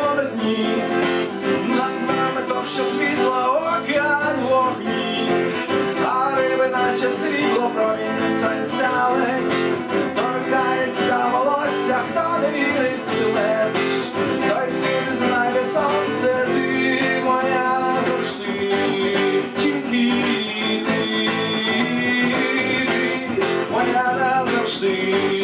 молодні, над нами товще світло океан вогні, а риби, наче срібло, промінь сонця ледь, торкається волосся, хто не вірить смерть, той сюди знайде сонце, ти моя завжди, тільки ти, ти моя.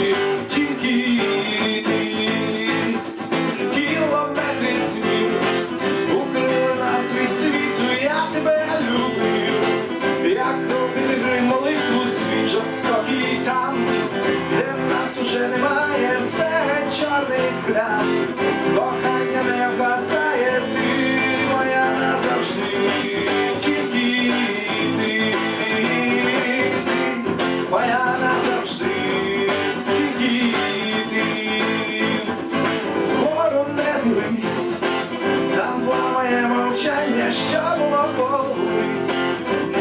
чорних плям, кохання не вгасає, ти моя назавжди, тільки ти, ти, моя назавжди, тільки ти, вгору не дивись, там пламає мовчання, що було колись,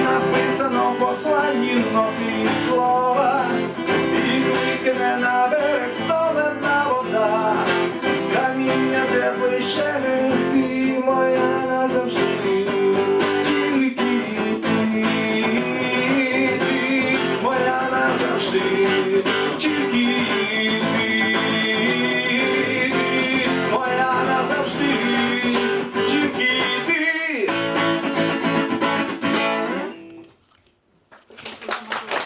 написано в посланні ноти слова, shadow.